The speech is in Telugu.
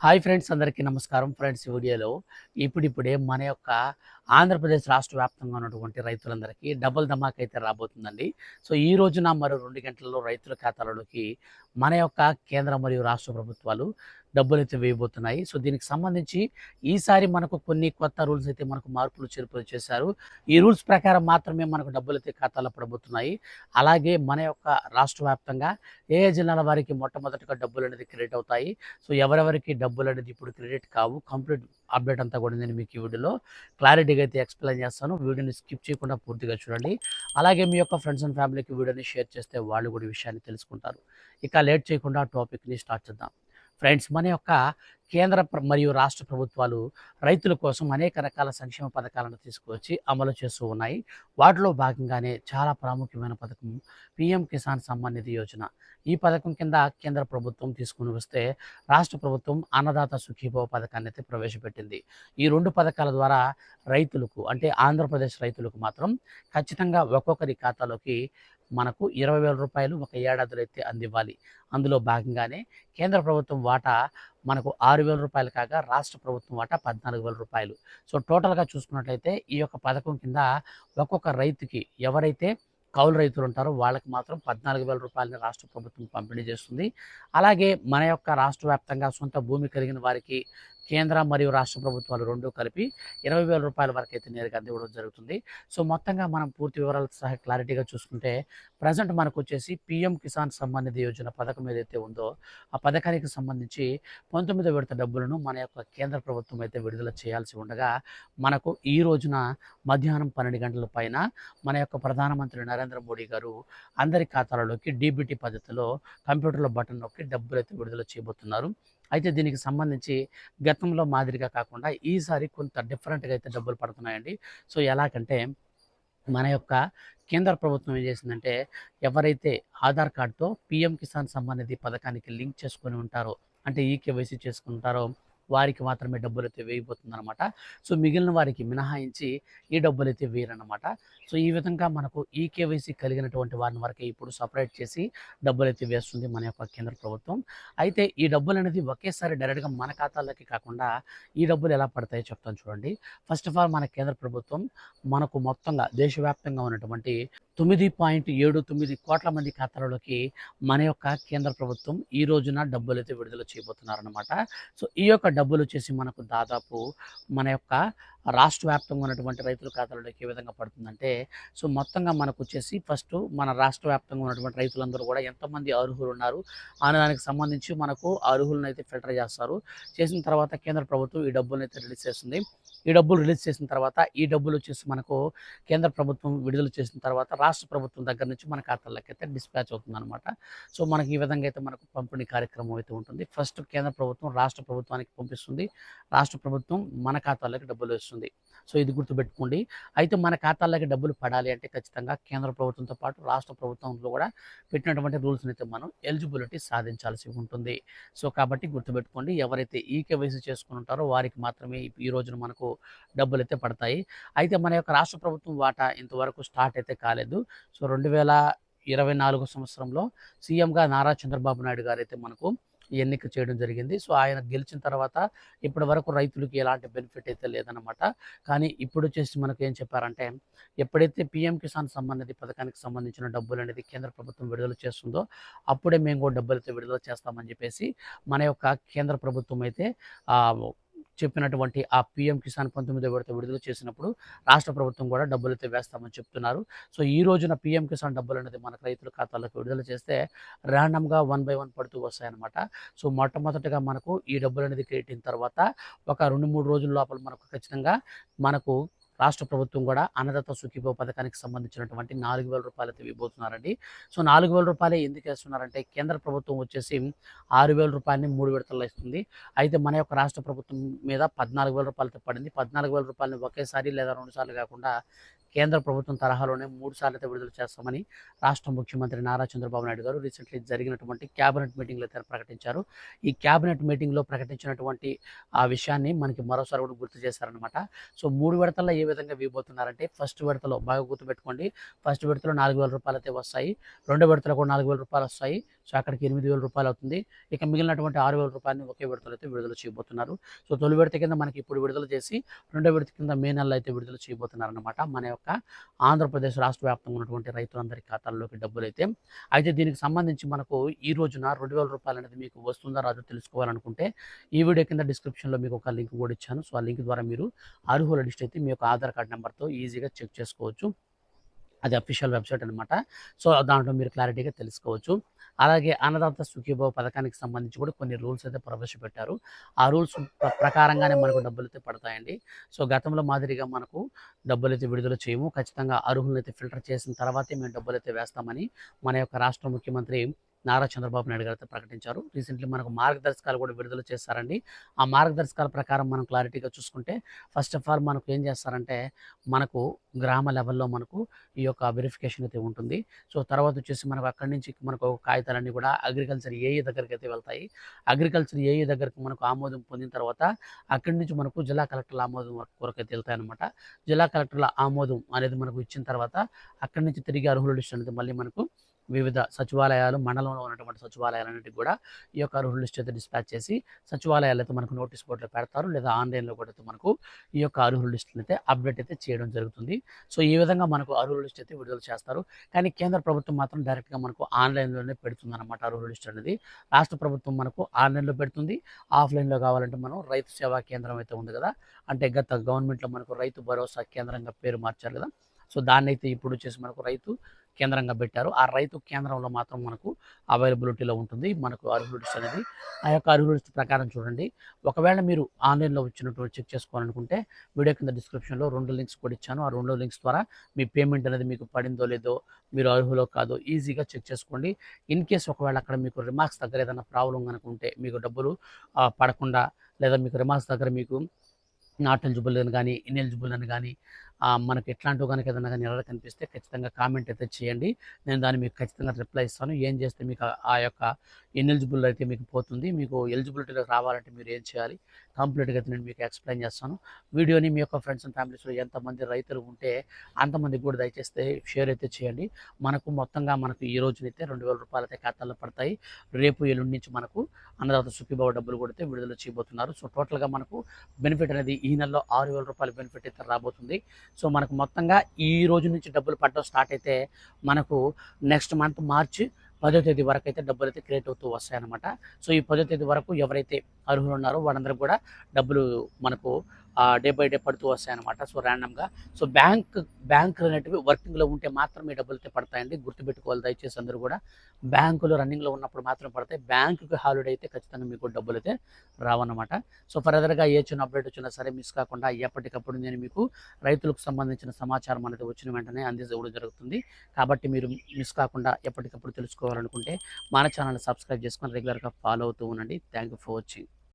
హాయ్ ఫ్రెండ్స్ అందరికీ నమస్కారం. ఫ్రెండ్స్ వీడియోలో ఇప్పుడిప్పుడే మన యొక్క ఆంధ్రప్రదేశ్ రాష్ట్ర వ్యాప్తంగా ఉన్నటువంటి రైతులందరికీ డబుల్ ధమాక్ అయితే రాబోతుందండి. సో ఈ రోజున మరో రెండు గంటల్లో రైతుల ఖాతాలలోకి మన యొక్క కేంద్ర మరియు రాష్ట్ర ప్రభుత్వాలు డబ్బులు అయితే వేయబోతున్నాయి. సో దీనికి సంబంధించి ఈసారి మనకు కొన్ని కొత్త రూల్స్ అయితే మనకు మార్పులు చేర్పులు చేశారు. ఈ రూల్స్ ప్రకారం మాత్రమే మనకు డబ్బులు అయితే ఖాతాలో పడబోతున్నాయి. అలాగే మన యొక్క రాష్ట్ర వ్యాప్తంగా ఏ జిల్లాల వారికి మొట్టమొదటిగా డబ్బులు అనేది క్రెడిట్ అవుతాయి. సో ఎవరెవరికి డబ్బులు అనేది ఇప్పుడు క్రెడిట్ కావు. కంప్లీట్ అప్డేట్ అంతా కూడా నేను మీకు ఈ వీడియోలో క్లారిటీగా అయితే ఎక్స్ప్లెయిన్ చేస్తాను. వీడియోని స్కిప్ చేయకుండా పూర్తిగా చూడండి. అలాగే మీ యొక్క ఫ్రెండ్స్ అండ్ ఫ్యామిలీకి వీడియోని షేర్ చేస్తే వాళ్ళు కూడా విషయాన్ని తెలుసుకుంటారు. ఇక లేట్ చేయకుండా టాపిక్ని స్టార్ట్ చేద్దాం. ఫ్రెండ్స్ మన యొక్క కేంద్ర ప్ర- మరియు రాష్ట్ర ప్రభుత్వాలు రైతుల కోసం అనేక రకాల సంక్షేమ పథకాలను తీసుకువచ్చి అమలు చేస్తూ ఉన్నాయి. వాటిలో భాగంగానే చాలా ప్రాముఖ్యమైన పథకం పిఎం కిసాన్ సమ్మాన్ నిధి యోజన. ఈ పథకం కింద కేంద్ర ప్రభుత్వం తీసుకుని వస్తే రాష్ట్ర ప్రభుత్వం అన్నదాత సుఖీభవ పథకాన్ని అయితే ప్రవేశపెట్టింది. ఈ రెండు పథకాల ద్వారా రైతులకు అంటే ఆంధ్రప్రదేశ్ రైతులకు మాత్రం ఖచ్చితంగా ఒక్కొక్కరి ఖాతాలోకి మనకు ఇరవై వేల రూపాయలు ఒక ఏడాదిలో అయితే అందివ్వాలి. అందులో భాగంగానే కేంద్ర ప్రభుత్వం వాటా మనకు ఆరు వేల రూపాయలు కాగా రాష్ట్ర ప్రభుత్వం వాటా పద్నాలుగు వేల రూపాయలు. సో టోటల్గా చూసుకున్నట్లయితే ఈ యొక్క పథకం కింద ఒక్కొక్క రైతుకి ఎవరైతే కౌలు రైతులు ఉంటారో వాళ్ళకి మాత్రం పద్నాలుగు వేల రూపాయలని రాష్ట్ర ప్రభుత్వం పంపిణీ చేస్తుంది. అలాగే మన యొక్క రాష్ట్ర వ్యాప్తంగా సొంత భూమి కలిగిన వారికి కేంద్ర మరియు రాష్ట్ర ప్రభుత్వాలు రెండు కలిపి ఇరవై వేల రూపాయల వరకు అయితే నేరుగా అందివ్వడం జరుగుతుంది. సో మొత్తంగా మనం పూర్తి వివరాలు సహా క్లారిటీగా చూసుకుంటే ప్రజెంట్ మనకు వచ్చేసి పిఎం కిసాన్ సంబంధిత యోజన పథకం ఏదైతే ఉందో ఆ పథకానికి సంబంధించి పంతొమ్మిదో విడత డబ్బులను మన యొక్క కేంద్ర ప్రభుత్వం అయితే విడుదల చేయాల్సి ఉండగా మనకు ఈ రోజున మధ్యాహ్నం పన్నెండు గంటల పైన మన యొక్క ప్రధానమంత్రి నరేంద్ర మోడీ గారు అందరి ఖాతాలలోకి డీబీటీ పద్ధతిలో కంప్యూటర్లో బటన్ నొక్కి డబ్బులు అయితే విడుదల చేయబోతున్నారు. అయితే దీనికి సంబంధించి గతంలో మాదిరిగా కాకుండా ఈసారి కొంత డిఫరెంట్గా అయితే డబ్బులు పడుతున్నాయండి. సో ఎలాగంటే మన యొక్క కేంద్ర ప్రభుత్వం ఏం చేసిందంటే ఎవరైతే ఆధార్ కార్డుతో పిఎం కిసాన్ సమ్మాన్ నిధి పథకానికి లింక్ చేసుకొని ఉంటారో అంటే ఈ కేవైసీ చేసుకుంటారో వారికి మాత్రమే డబ్బులు అయితే వేయబోతుందన్నమాట. సో మిగిలిన వారికి మినహాయించి ఈ డబ్బులు అయితే వేయరన్నమాట. సో ఈ విధంగా మనకు ఈ కేవైసీ కలిగినటువంటి వారిని వరకే ఇప్పుడు సపరేట్ చేసి డబ్బులు అయితే వేస్తుంది మన యొక్క కేంద్ర ప్రభుత్వం. అయితే ఈ డబ్బులు అనేది ఒకేసారి డైరెక్ట్గా మన ఖాతాల్లోకి కాకుండా ఈ డబ్బులు ఎలా పడతాయో చెప్తాను చూడండి. ఫస్ట్ ఆఫ్ ఆల్ మన కేంద్ర ప్రభుత్వం మనకు మొత్తంగా దేశవ్యాప్తంగా ఉన్నటువంటి తొమ్మిది పాయింట్ ఏడు తొమ్మిది కోట్ల మంది ఖాతాలలోకి మన యొక్క కేంద్ర ప్రభుత్వం ఈ రోజున డబ్బులు అయితే విడుదల చేయబోతున్నారనమాట సో ఈ యొక్క డబ్బులు వచ్చేసి మనకు దాదాపు మన యొక్క రాష్ట్ర వ్యాప్తంగా ఉన్నటువంటి రైతుల ఖాతాలోకి ఏ విధంగా పడుతుందంటే సో మొత్తంగా మనకు వచ్చేసి ఫస్ట్ మన రాష్ట్ర వ్యాప్తంగా ఉన్నటువంటి రైతులందరూ కూడా ఎంతమంది అర్హులు ఉన్నారు అనే దానికి సంబంధించి మనకు అర్హులను అయితే ఫిల్టర్ చేస్తారు. చేసిన తర్వాత కేంద్ర ప్రభుత్వం ఈ డబ్బులను అయితే రిలీజ్ చేస్తుంది. ఈ డబ్బులు రిలీజ్ చేసిన తర్వాత ఈ డబ్బులు వచ్చేసి మనకు కేంద్ర ప్రభుత్వం విడుదల చేసిన తర్వాత రాష్ట్ర ప్రభుత్వం దగ్గర నుంచి మన ఖాతాల్లోకి అయితే డిస్పాచ్ అవుతుంది అనమాట సో మనకి ఈ విధంగా అయితే మనకు పంపిణీ కార్యక్రమం అయితే ఉంటుంది. ఫస్ట్ కేంద్ర ప్రభుత్వం రాష్ట్ర ప్రభుత్వానికి పంపిస్తుంది. రాష్ట్ర ప్రభుత్వం మన ఖాతాలోకి డబ్బులు వేస్తుంది సో ఇది గుర్తుపెట్టుకోండి. అయితే మన ఖాతాల్లోకి డబ్బులు పడాలి అంటే ఖచ్చితంగా కేంద్ర ప్రభుత్వంతో పాటు రాష్ట్ర ప్రభుత్వంలో కూడా పెట్టినటువంటి రూల్స్ని అయితే మనం ఎలిజిబిలిటీ సాధించాల్సి ఉంటుంది. సో కాబట్టి గుర్తుపెట్టుకోండి ఎవరైతే ఈ కేవైసీ చేసుకుని ఉంటారో వారికి మాత్రమే ఈ- రోజున మనకు డబ్బులు అయితే పడతాయి. అయితే మన యొక్క రాష్ట్ర ప్రభుత్వం వాటా ఇంతవరకు స్టార్ట్ అయితే కాలేదు. సో రెండు వేల ఇరవై నాలుగు సంవత్సరంలో సీఎంగా నారా చంద్రబాబు నాయుడు గారు అయితే మనకు ఎన్నిక చేయడం జరిగింది. సో ఆయన గెలిచిన తర్వాత ఇప్పటి వరకు రైతులకి ఎలాంటి బెనిఫిట్ అయితే లేదన్నమాట. కానీ ఇప్పుడు వచ్చేసి మనకు ఏం చెప్పారంటే ఎప్పుడైతే పిఎం కిసాన్ సంబంధిత పథకానికి సంబంధించిన డబ్బులు అనేది కేంద్ర ప్రభుత్వం విడుదల చేస్తుందో అప్పుడే మేము కూడా డబ్బులు అయితే విడుదల చేస్తామని చెప్పేసి మన యొక్క కేంద్ర ప్రభుత్వం అయితే చెప్పినటువంటి ఆ పిఎం కిసాన్ పంతొమ్మిదో విడత విడుదల చేసినప్పుడు రాష్ట్ర ప్రభుత్వం కూడా డబ్బులు అయితే వేస్తామని చెప్తున్నారు. సో ఈ రోజున పిఎం కిసాన్ డబ్బులు అనేది మనకు రైతుల ఖాతాలకు విడుదల చేస్తే ర్యాండమ్గా వన్ బై వన్ పడుతూ వస్తాయన్నమాట. సో మొట్టమొదటిగా మనకు ఈ డబ్బులు అనేది క్రియేట్ అయిన తర్వాత ఒక రెండు మూడు రోజుల లోపల మనకు ఖచ్చితంగా మనకు రాష్ట్ర ప్రభుత్వం కూడా అన్నదాత సుఖీభవ పథకానికి సంబంధించినటువంటి నాలుగు వేల రూపాయలు అయితే ఇవ్వబోతున్నారండి. సో నాలుగు వేల రూపాయలు ఎందుకు వేస్తున్నారంటే కేంద్ర ప్రభుత్వం వచ్చేసి ఆరు వేల రూపాయలని మూడు విడతల్లో ఇస్తుంది. అయితే మన యొక్క రాష్ట్ర ప్రభుత్వం మీద పద్నాలుగు వేల రూపాయలతో పడింది. పద్నాలుగు వేల రూపాయలని ఒకేసారి లేదా రెండు సార్లు కాకుండా కేంద్ర ప్రభుత్వం తరహాలోనే మూడు సార్లు అయితే విడుదల చేస్తామని రాష్ట్ర ముఖ్యమంత్రి నారా చంద్రబాబు నాయుడు గారు రీసెంట్లీ జరిగినటువంటి క్యాబినెట్ మీటింగ్లో అయితే ప్రకటించారు. ఈ క్యాబినెట్ మీటింగ్లో ప్రకటించినటువంటి ఆ విషయాన్ని మనకి మరోసారి కూడా గుర్తు చేశారనమాట సో మూడు విడతల్లో ఏ విధంగా ఇవ్వబోతున్నారంటే ఫస్ట్ విడతలో బాగా గుర్తుపెట్టుకోండి. ఫస్ట్ విడతలో నాలుగు వేల రూపాయలు అయితే వస్తాయి. రెండో విడతలో కూడా నాలుగు వేల రూపాయలు వస్తాయి. సో అక్కడికి ఎనిమిది వేల రూపాయలు అవుతుంది. ఇక మిగిలినటువంటి ఆరు వేల రూపాయలని ఒకే విడతలు అయితే విడుదల చేయబోతున్నారు. సో తొలి విడత కింద మనకి ఇప్పుడు విడుదల చేసి రెండో విడత కింద మే నెలలో అయితే విడుదల చేయబోతున్నారనమాట మన యొక్క ఆంధ్రప్రదేశ్ రాష్ట్ర వ్యాప్తంగా ఉన్నటువంటి రైతులందరి ఖాతాల్లోకి డబ్బులు అయితే. అయితే దీనికి సంబంధించి మనకు ఈ రోజున రెండు వేల రూపాయలు అనేది మీకు వస్తుందా రాదు తెలుసుకోవాలనుకుంటే ఈ వీడియో కింద డిస్క్రిప్షన్లో మీకు ఒక లింక్ కూడా ఇచ్చాను. సో ఆ లింక్ ద్వారా మీరు అర్హుల లిస్ట్ అయితే మీ యొక్క ఆధార్ కార్డ్ నెంబర్తో ఈజీగా చెక్ చేసుకోవచ్చు. అది అఫీషియల్ వెబ్సైట్ అనమాట సో దాంట్లో మీరు క్లారిటీగా తెలుసుకోవచ్చు. అలాగే అన్నదాత సుఖీభావ పథకానికి సంబంధించి కూడా కొన్ని రూల్స్ అయితే ప్రవేశపెట్టారు. ఆ రూల్స్ ప్రకారంగానే మనకు డబ్బులు అయితే పడతాయండి. సో గతంలో మాదిరిగా మనకు డబ్బులు అయితే విడుదల చేయము. ఖచ్చితంగా అర్హులను అయితే ఫిల్టర్ చేసిన తర్వాతే మేము డబ్బులు అయితే వేస్తామని మన యొక్క రాష్ట్ర ముఖ్యమంత్రి నారా చంద్రబాబు నాయుడు గారితో ప్రకటించారు. రీసెంట్లీ మనకు మార్గదర్శకాలు కూడా విడుదల చేస్తారండి ఆ మార్గదర్శకాల ప్రకారం మనం క్లారిటీగా చూసుకుంటే ఫస్ట్ ఆఫ్ ఆల్ మనకు ఏం చేస్తారంటే మనకు గ్రామ లెవెల్లో మనకు ఈ యొక్క వెరిఫికేషన్ అయితే ఉంటుంది. సో తర్వాత వచ్చేసి మనకు అక్కడి నుంచి మనకు కాగితాలన్నీ కూడా అగ్రికల్చర్ ఏఏ దగ్గరికి అయితే వెళ్తాయి. అగ్రికల్చర్ ఏఏ దగ్గరకు మనకు ఆమోదం పొందిన తర్వాత అక్కడి నుంచి మనకు జిల్లా కలెక్టర్ల ఆమోదం కొరకు అయితే వెళ్తాయి అనమాట జిల్లా కలెక్టర్ల ఆమోదం అనేది మనకు ఇచ్చిన తర్వాత అక్కడి నుంచి తిరిగి అర్హుల లిస్ట్ అనేది మళ్ళీ మనకు వివిధ సచివాలయాలు మండలంలో ఉన్నటువంటి సచివాలయాలన్నిటి కూడా ఈ యొక్క అర్హుల లిస్ట్ అయితే డిస్పాచ్ చేసి సచివాలయాలు అయితే మనకు నోటీస్ బోర్డులో పెడతారు. లేదా ఆన్లైన్లో కూడా అయితే మనకు ఈ యొక్క అర్హుల లిస్టులు అయితే అప్డేట్ అయితే చేయడం జరుగుతుంది. సో ఈ విధంగా మనకు అర్హుల లిస్ట్ అయితే విడుదల చేస్తారు. కానీ కేంద్ర ప్రభుత్వం మాత్రం డైరెక్ట్గా మనకు ఆన్లైన్లోనే పెడుతుంది అనమాట అర్హుల లిస్ట్ అనేది. రాష్ట్ర ప్రభుత్వం మనకు ఆన్లైన్లో పెడుతుంది. ఆఫ్లైన్లో కావాలంటే మనం రైతు సేవా కేంద్రం అయితే ఉంది కదా. అంటే గత గవర్నమెంట్లో మనకు రైతు భరోసా కేంద్రంగా పేరు మార్చారు కదా. సో దాన్ని అయితే ఇప్పుడు వచ్చేసి మనకు రైతు కేంద్రంగా పెట్టారు. ఆ రైతు కేంద్రంలో మాత్రం మనకు అవైలబిలిటీలో ఉంటుంది. మనకు అర్హులిస్ట్ అనేది ఆ యొక్క అర్హులిస్ట్ ప్రకారం చూడండి. ఒకవేళ మీరు ఆన్లైన్లో వచ్చినట్టు చెక్ చేసుకోవాలనుకుంటే వీడియో కింద డిస్క్రిప్షన్లో రెండు లింక్స్ కూడా ఇచ్చాను. ఆ రెండు లింక్స్ ద్వారా మీ పేమెంట్ అనేది మీకు పడిందో లేదో మీరు అర్హులో కాదో ఈజీగా చెక్ చేసుకోండి. ఇన్ కేస్ ఒకవేళ అక్కడ మీకు రిమార్క్స్ దగ్గర ఏదైనా ప్రాబ్లం కనుక ఉంటే మీకు డబ్బులు పడకుండా లేదా మీకు రిమార్క్స్ దగ్గర మీకు నాట్ ఎలిజిబుల్ అని కానీ ఇన్ఎలిజిబుల్ అని కానీ మనకు ఎట్లాంటివి కనుక ఏదైనా కానీ ఎర్రర్ కనిపిస్తే ఖచ్చితంగా కామెంట్ అయితే చేయండి. నేను దాన్ని మీకు ఖచ్చితంగా రిప్లై ఇస్తాను. ఏం చేస్తే మీకు ఆ- ఆ యొక్క ఇన్ఎలిజిబుల్ అయితే మీకు పోతుంది. మీకు ఎలిజిబిలిటీలోకి రావాలంటే మీరు ఏం చేయాలి? కంప్లీట్గా అయితే నేను మీకు ఎక్స్ప్లెయిన్ చేస్తాను. వీడియోని మీ యొక్క ఫ్రెండ్స్ అండ్ ఫ్యామిలీస్లో ఎంతమంది రైతులు ఉంటే అంతమంది కూడా దయచేస్తే షేర్ అయితే చేయండి. మనకు మొత్తంగా మనకు ఈ రోజునైతే రెండు వేల రూపాయలు అయితే ఖాతాలో పడతాయి. రేపు ఎల్లుండి నుంచి మనకు అన్నదాత సుఖీభావ డబ్బులు కూడా అయితే విడుదల చేయబోతున్నారు. సో టోటల్గా మనకు బెనిఫిట్ అనేది ఈ నెలలో ఆరు వేల రూపాయల బెనిఫిట్ అయితే రాబోతుంది. సో మనకు మొత్తంగా ఈ రోజు నుంచి డబ్బులు పట్టడం స్టార్ట్ అయితే మనకు నెక్స్ట్ మంత్ మార్చి పదో తేదీ వరకు అయితే డబ్బులు అయితే క్రియేట్ అవుతూ వస్తాయన్నమాట. సో ఈ పదో తేదీ వరకు ఎవరైతే అర్హులు ఉన్నారో వాళ్ళందరూ కూడా డబ్బులు మనకు డే బై డే పడుతూ వస్తాయన్నమాట. సో ర్యాండమ్గా. సో బ్యాంక్ బ్యాంక్ అనేటివి వర్కింగ్లో ఉంటే మాత్రమే డబ్బులు అయితే పడతాయండి. గుర్తుపెట్టుకోవాలి దయచేసి అందరూ కూడా. బ్యాంకులు రన్నింగ్లో ఉన్నప్పుడు మాత్రం పడతాయి. బ్యాంకుకి హాలిడే అయితే ఖచ్చితంగా మీకు డబ్బులు అయితే రావన్నమాట. సో ఫర్దర్గా ఏ చిన్న అప్డేట్ వచ్చినా సరే మిస్ కాకుండా ఎప్పటికప్పుడు నేను మీకు రైతులకు సంబంధించిన సమాచారం అనేది వచ్చిన వెంటనే అందించడం జరుగుతుంది. కాబట్టి మీరు మిస్ కాకుండా ఎప్పటికప్పుడు తెలుసుకోవాలనుకుంటే మన ఛానల్ సబ్స్క్రైబ్ చేసుకొని రెగ్యులర్గా ఫాలో అవుతూ ఉండండి. Thank you for watching.